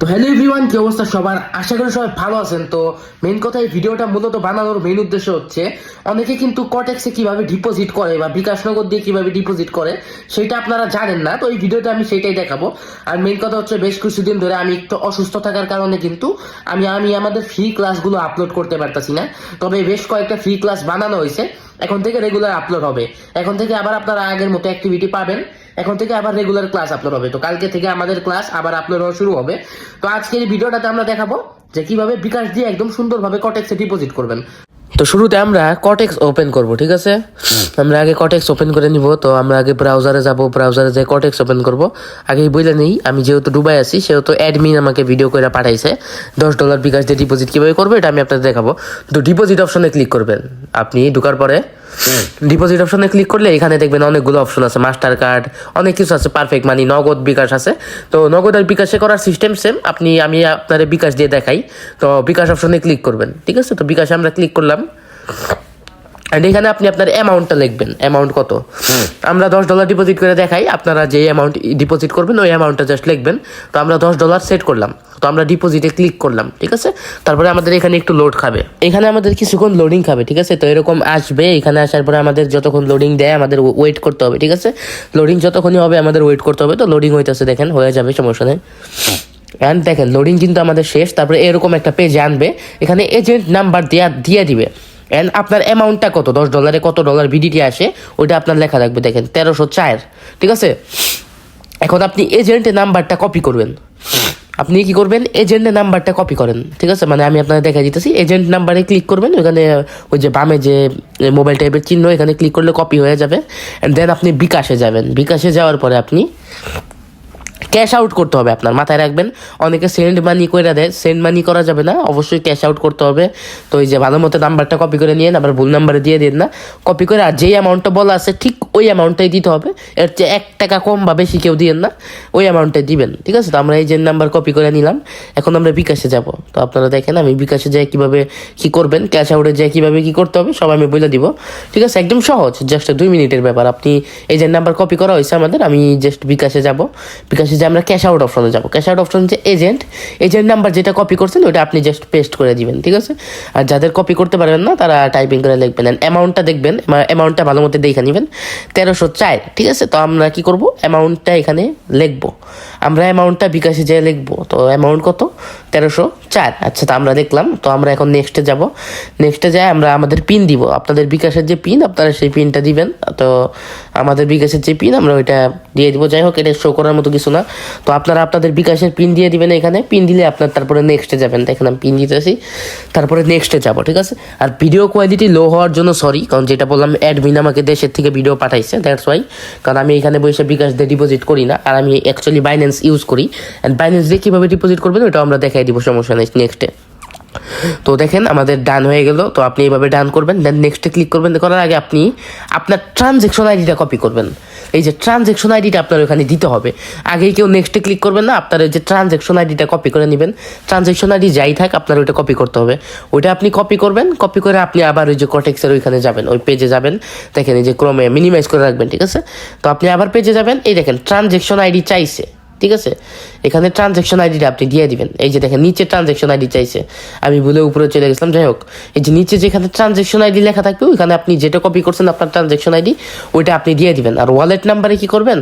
তো hello everyone কি অবস্থা সবার? আশা করি সবাই ভালো আছেন। তো মেইন কথা, এই ভিডিওটা মূলত বানানোর মেইন উদ্দেশ্য হচ্ছে, অনেকে কিন্তু কটেক্সে কীভাবে ডিপোজিট করে বা বিকাশ নগর দিয়ে কীভাবে ডিপোজিট করে, সেটা আপনারা জানেন না, তো এই ভিডিওতে আমি সেটাই দেখাবো। আর মেইন কথা হচ্ছে, বেশ কিছুদিন ধরে আমি একটু অসুস্থ থাকার কারণে কিন্তু আমি আমি আমাদের ফ্রি ক্লাসগুলো আপলোড করতে পারতাছি না। তবে বেশ কয়েকটা ফ্রি ক্লাস বানানো হয়েছে, এখন থেকে রেগুলার আপলোড হবে। এখন থেকে আবার আপনারা আগের মতো অ্যাক্টিভিটি পাবেন। এখন থেকে আবার রেগুলার ক্লাস আপলোড হবে। তো কালকে থেকে আমাদের ক্লাস আবার হওয়া শুরু হবে। তো আজকের ভিডিওটাতে আমরা দেখাবো যে কীভাবে বিকাশ দিয়ে একদম সুন্দরভাবে কটেক্সে ডিপোজিট করবেন। তো শুরুতে আমরা কটেক্স ওপেন করব ঠিক আছে? আমরা আগে কটেক্স ওপেন করে নিব তো আমরা আগে ব্রাউজারে যাব ব্রাউজারে যে কটেক্স ওপেন করব। আগে বলে নেই আমি যেহেতু দুবাই আছি সেহেতু অ্যাডমিন আমাকে ভিডিও করে পাঠাইছে। দশ ডলার বিকাশ দিয়ে ডিপোজিট কীভাবে করবে এটা আমি আপনাদের দেখাবো। তো ডিপোজিট অপশনে ক্লিক করবেন। আপনি ঢোকার পরে ডিপোজিট অপশনে ক্লিক করলে এখানে দেখবেন অনেকগুলো অপশন আছে মাস্টার কার্ড অনেক কিছু আছে পারফেক্ট মানি নগদ বিকাশ আছে। তো নগদ আর বিকাশে করার সিস্টেম সেম আপনি আমি আপনার বিকাশ দিয়ে দেখাই। তো বিকাশ অপশনে ক্লিক করবেন ঠিক আছে? তো বিকাশে আমরা ক্লিক করলাম। অ্যান্ড এখানে আপনি আপনার অ্যামাউন্টটা লিখবেন। অ্যামাউন্ট কত? আমরা দশ ডলার ডিপোজিট করে দেখাই আপনারা যে অ্যামাউন্ট ডিপোজিট করবেন ওই অ্যামাউন্টটা জাস্ট লিখবেন। তো আমরা দশ ডলার সেট করলাম। তো আমরা ডিপোজিটে ক্লিক করলাম ঠিক আছে? তারপরে আমাদের এখানে একটু লোড খাবে। এখানে আমাদের কিছুক্ষণ লোডিং খাবে ঠিক আছে? তো এরকম আসবে এখানে আসার পরে আমাদের যতক্ষণ লোডিং দেয় আমাদের ওয়েট করতে হবে ঠিক আছে? লোডিং যতক্ষণই হবে আমাদের ওয়েট করতে হবে। তো লোডিং হইতেছে দেখেন হয়ে যাবে সমস্যা নেই। অ্যান্ড দেখেন লোডিং কিন্তু আমাদের শেষ। তারপরে এরকম একটা পেজ আনবে। এখানে এজেন্ট নাম্বার দেয়া দিয়ে দিবে। অ্যান্ড আপনার অ্যামাউন্টটা কত? দশ ডলারে কত ডলার ভিডিটি আসে, ওইটা আপনার লেখা থাকবে, দেখেন, তেরোশো চার। ঠিক আছে? এখন আপনি এজেন্টের নাম্বারটা কপি করবেন। আপনি কি করবেন? এজেন্টের নাম্বারটা কপি করেন। ঠিক আছে? মানে আমি আপনাকে দেখা দিতেছি এজেন্ট নাম্বারে ক্লিক করবেন ওখানে ওই যে বামে যে মোবাইল টাইপের চিহ্ন, এখানে ক্লিক করলে কপি হয়ে যাবে। অ্যান্ড দেন আপনি বিকাশে যাবেন। বিকাশে যাওয়ার পরে আপনি ক্যাশ আউট করতে হবে আপনার, মাথায় রাখবেন। অনেকে সেন্ড মানি করে দেয়, সেন্ড মানি করা যাবে না, অবশ্যই ক্যাশ আউট করতে হবে। তো এই যে ভালো মতো নাম্বারটা কপি করে নিয়ে আবার ভুল নাম্বারে দিয়ে দিন না। কপি করে আর যেই অ্যামাউন্টটা বলা আছে, ঠিক ওই অ্যামাউন্টটাই দিতে হবে। এর চেয়ে এক টাকা কম বা বেশি কেউ দিয়েন না, ওই অ্যামাউন্টটাই দিবেন, ঠিক আছে? তো আমরা এই যে নাম্বার কপি করে নিলাম, এখন আমরা বিকাশে যাব। তো আপনারা দেখেন, আমি বিকাশে যাই কীভাবে কী করবেন ক্যাশ আউটে যাই কীভাবে কী করতে হবে, সব আমি বলে দিব। ঠিক আছে? একদম সহজ জাস্ট দুই মিনিটের ব্যাপার। আপনি এই যে নাম্বার কপি করা হয়েছে আমাদের, আমি জাস্ট বিকাশে যাব। বিকাশে আমরা ক্যাশ আউট অপশনে যাব। ক্যাশ আউট অপশন হচ্ছে এজেন্ট এজেন্ট নাম্বার যেটা কপি করছেন ওটা আপনি জাস্ট পেস্ট করে দিবেন, ঠিক আছে? আর যাদের কপি করতে পারবেন না, তারা টাইপিং করে লিখবেন। অ্যামাউন্টটা দেখবেন অ্যামাউন্টটা ভালো মতো দেখে নেবেন। তেরোশো চার, ঠিক আছে? তো আমরা কী করব? অ্যামাউন্টটা এখানে লিখব। আমরা অ্যামাউন্টটা বিকাশে যেয়ে লিখব। তো অ্যামাউন্ট কত? তেরোশো চার। আচ্ছা তো আমরা দেখলাম। তো আমরা এখন নেক্সটে যাব। নেক্সটে যাই আমরা আমাদের পিন দিব। আপনাদের বিকাশের যে পিন আপনারা সেই পিনটা দিবেন। তো আমাদের বিকাশের যে পিন আমরা ওইটা দিয়ে দিব। যাই হোক, এটা শো করার মতো কিছু না। তো আপনারা আপনাদের বিকাশের পিন দিয়ে দিবেন এখানে। পিন দিলে আপনার তারপরে নেক্সটে যাবেন। দেখেন আমি পিন দিতেছি। তারপরে নেক্সটে যাব, ঠিক আছে? আর ভিডিও কোয়ালিটি লো হওয়ার জন্য সরি কারণ যেটা বললাম অ্যাডমিন আমাকে দেশের থেকে ভিডিও পাঠাইছে দ্যাটস ওয়াই কারণ আমি এখানে বসে বিকাশ দিয়ে ডিপোজিট করি না। আর আমি অ্যাকচুয়ালি বাইন্যান্স ইউজ করি। অ্যান্ড বাইন্যান্স দিয়ে কীভাবে ডিপোজিট করবেন ওটাও আমরা দেখাই দিব, সমস্যা নেই নেক্সটে তো দেখেন আমাদের ডান হয়ে গেল, তো আপনি এইভাবে ডান করবেন দেন নেক্সটে ক্লিক করবেন করার আগে আপনি আপনার ট্রানজেকশন আইডিটা কপি করবেন। এই যে ট্রানজেকশন আইডিটা আপনার ওখানে দিতে হবে। আগেই কেউ নেক্সটে ক্লিক করবেন না, আপনার ওই যে ট্রানজেকশন আইডিটা কপি করে নেবেন। ট্রানজেকশন আইডি যাই থাক, আপনার ওইটা কপি করতে হবে। ওইটা আপনি কপি করবেন কপি করে আপনি আবার ওই যে কটেক্সের ওইখানে যাবেন, ওই পেজে যাবেন। দেখেন এই যে ক্রমে মিনিমাইজ করে রাখবেন, ঠিক আছে? তো আপনি আবার পেজে যাবেন, এই দেখেন ট্রানজেকশন আইডি চাইছে। ঠিক আছে? এখানে ট্রানজ্যাকশন আইডিটা আপনি দিয়ে দিবেন। এই যে দেখেন, নিচে ট্রানজ্যাকশন আইডি চাইছে। আমি ভুলে উপরে চলে গেছিলাম, যাই হোক। এই যে নিচে যেখানে ট্রানজ্যাকশন আইডি লেখা থাকবে, ওইখানে আপনি যেটা কপি করছেন আপনার ট্রানজ্যাকশন আইডি ওইটা আপনি দিয়ে দিবেন। আর ওয়ালেট নাম্বারে কি করবেন?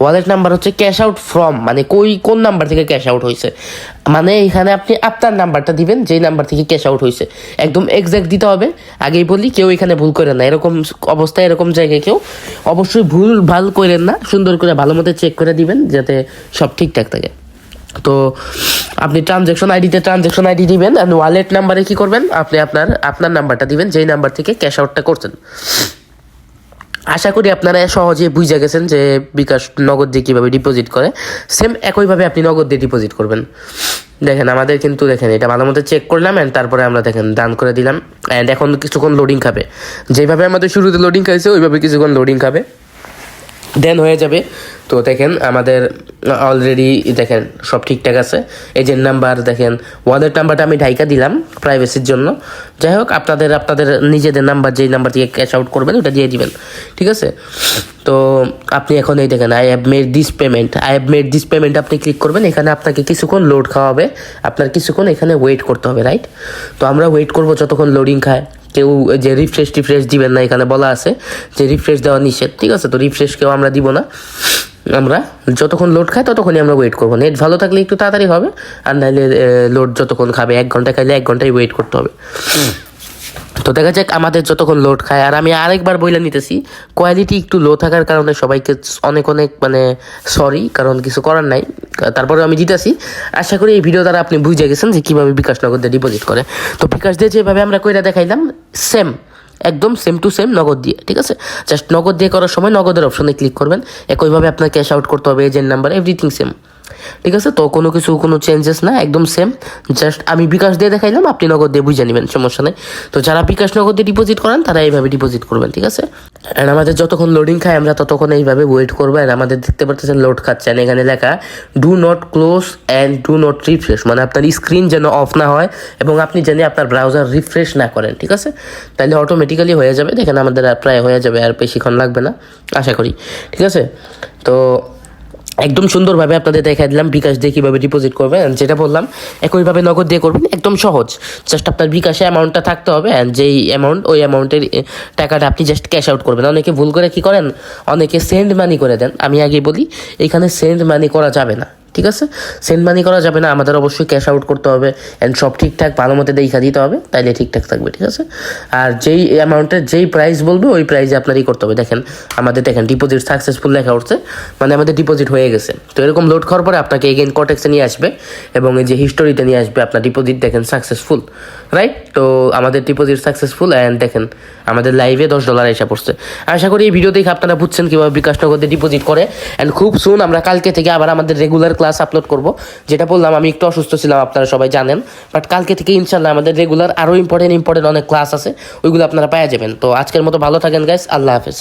ওয়ালেট নাম্বার হচ্ছে ক্যাশ আউট ফ্রম মানে কই, কোন নাম্বার থেকে ক্যাশ আউট হয়েছে? মানে এখানে আপনি আপনার নাম্বারটা দিবেন, যেই নাম্বার থেকে ক্যাশ আউট হয়েছে একদম এক্স্যাক্ট দিতে হবে। আগেই বলি, কেউ এখানে ভুল করে না। এরকম অবস্থায় এরকম জায়গায় কেউ অবশ্যই ভুল ভালো করেন না। সুন্দর করে ভালো মতো চেক করে দিবেন, যাতে সব ঠিকঠাক থাকে। তো আপনি ট্রানজ্যাকশন আইডিতে ট্রানজ্যাকশন আইডি দিবেন আর ওয়ালেট নাম্বারে কি করবেন? আপনি আপনার আপনার নাম্বারটা দিবেন, যেই নাম্বার থেকে ক্যাশ আউটটা করছেন। আশা করি আপনারা সহজে বুঝে গেছেন যে বিকাশ নগদ দিয়ে কীভাবে ডিপোজিট করে। সেম একইভাবে আপনি নগদ দিয়ে ডিপোজিট করবেন। দেখেন, আমাদের কিন্তু দেখেন, এটা ভালো মতো চেক করলাম অ্যান্ড তারপরে আমরা দেখেন দান করে দিলাম। অ্যান্ড এখন কিছুক্ষণ লোডিং খাবে। যেভাবে আমাদের শুরুতে লোডিং খাইছে, ওইভাবে কিছুক্ষণ লোডিং খাবে। দেন হয়ে যাবে। তো দেখেন আমাদের অলরেডি দেখেন সব ঠিকঠাক আছে। এজেন্ট নাম্বার দেখেন ওয়ালেট নাম্বারটা আমি ঢাইকা দিলাম প্রাইভেসির জন্য। যাই হোক, আপনাদের আপনাদের নিজেদের নাম্বার যেই নাম্বার দিয়ে ক্যাশ আউট করবেন, ওটা দিয়ে দিবেন। ঠিক আছে? তো আপনি এখন এই দেখেন I have made this payment I have made this payment আপনি ক্লিক করবেন, এখানে আপনাকে কিছুক্ষণ লোড খাওয়া হবে আপনার কিছুক্ষণ এখানে ওয়েট করতে হবে রাইট তো আমরা ওয়েট করব যতক্ষণ লোডিং খায়। কেউ যে রিফ্রেশ টিফ্রেশ দিবেন না, এখানে বলা আছে যে রিফ্রেশ দেওয়া নিষেধ, ঠিক আছে? তো রিফ্রেশ কেউ আমরা দিব না। আমরা যতক্ষণ লোড খায়, ততক্ষণই আমরা ওয়েট করব। নেট ভালো থাকলে একটু তাড়াতাড়ি হবে, আর নাহলে লোড যতক্ষণ খাবে, এক ঘণ্টা খাইলে এক ঘন্টায় ওয়েট করতে হবে। তো দেখা যাক আমাদের যতক্ষণ লোড খায়। আর আমি আরেকবার বইলে নিতেছি কোয়ালিটি একটু লো থাকার কারণে সবাইকে অনেক অনেক মানে সরি কারণ কিছু করার নাই। তারপরে আমি দিতেছি। আশা করি এই ভিডিও দ্বারা আপনি বুঝে গেছেন যে কীভাবে বিকাশ নগদ দিয়ে ডিপোজিট করে। তো বিকাশ দিয়ে যেভাবে আমরা কইরা দেখাইলাম সেম একদম সেম টু সেম নগদ দিয়ে, ঠিক আছে? জাস্ট নগদ দিয়ে করার সময় নগদের অপশনে ক্লিক করবেন। একইভাবে আপনার ক্যাশ আউট করতে হবে এজেন্ট নাম্বার এভরিথিং সেম ঠিক আছে? তো কোনো কিছু, কোনো চেঞ্জেস না, একদম সেম জাস্ট আমি বিকাশ দিয়ে দেখাইলাম, আপনি নগদ দিয়ে বুঝে নেবেন, সমস্যা নেই। তো যারা বিকাশ নগদ দিয়ে ডিপোজিট করেন, তারা এইভাবে ডিপোজিট করবেন, ঠিক আছে? অ্যান্ড আমাদের যতক্ষণ লোডিং খায়, আমরা ততক্ষণ এইভাবে ওয়েট করব। অ্যান্ড আমাদের দেখতে পারতেছেন লোড খাচ্ছে। And এখানে লেখা do not close and do not refresh মানে আপনার স্ক্রিন যেন অফ না হয়, এবং আপনি যেন আপনার ব্রাউজার রিফ্রেশ না করেন, ঠিক আছে? তাহলে অটোমেটিক্যালি হয়ে যাবে। দেখেন আমাদের আর প্রায় হয়ে যাবে, আর বেশিক্ষণ লাগবে না, আশা করি, ঠিক আছে? তো একদম সুন্দরভাবে আপনাদের দেখা দিলাম, বিকাশ দিয়ে কীভাবে ডিপোজিট করবেন অ্যান্ড যেটা বললাম, একইভাবে নগদ দিয়ে করবেন, একদম সহজ। জাস্ট আপনার বিকাশে অ্যামাউন্টটা থাকতে হবে অ্যান্ড যেই অ্যামাউন্ট ওই অ্যামাউন্টের টাকাটা আপনি জাস্ট ক্যাশ আউট করবেন। অনেকে ভুল করে কী করেন? অনেকে সেন্ড মানি করে দেন। আমি আগে বলি, এখানে সেন্ড মানি করা যাবে না। ঠিক আছে? সেন্ড মানি করা যাবে না, আমাদের অবশ্যই ক্যাশ আউট করতে হবে অ্যান্ড সব ঠিকঠাক ভালো মতো দেখা দিতে হবে, তাইলে ঠিকঠাক থাকবে, ঠিক আছে? আর যেই অ্যামাউন্টের যেই প্রাইস বলবে, ওই প্রাইসে আপনারই করতে হবে। দেখেন, আমাদের দেখেন ডিপোজিট সাকসেসফুল লেখা উঠছে মানে আমাদের ডিপোজিট হয়ে গেছে। তো এরকম লোড করার পরে আপনাকে এগেন কটেক্সে নিয়ে আসবে এবং এই যে হিস্টোরিতে নিয়ে আসবে আপনার ডিপোজিট দেখেন সাকসেসফুল রাইট তো আমাদের ডিপোজিট সাকসেসফুল অ্যান্ড দেখেন, আমাদের লাইভে দশ ডলার এসে পড়ছে। আশা করি এই ভিডিও দেখে আপনারা বুঝছেন কীভাবে বিকাশ নগদে ডিপোজিট করে অ্যান্ড খুব সুন আমরা কালকে থেকে আবার আমাদের রেগুলার ক্লাস আপলোড করব। যেটা বললাম, আমি একটু অসুস্থ ছিলাম, আপনারা সবাই জানেন। বাট কালকে থেকে ইনশাল্লাহ আমাদের রেগুলার আরও ইম্পর্টেন্ট ইম্পর্টেন্ট অনেক ক্লাস আছে, ওইগুলো আপনারা পাওয়া যাবেন। তো আজকের মতো ভালো থাকেন গাইস আল্লাহ হাফেজ।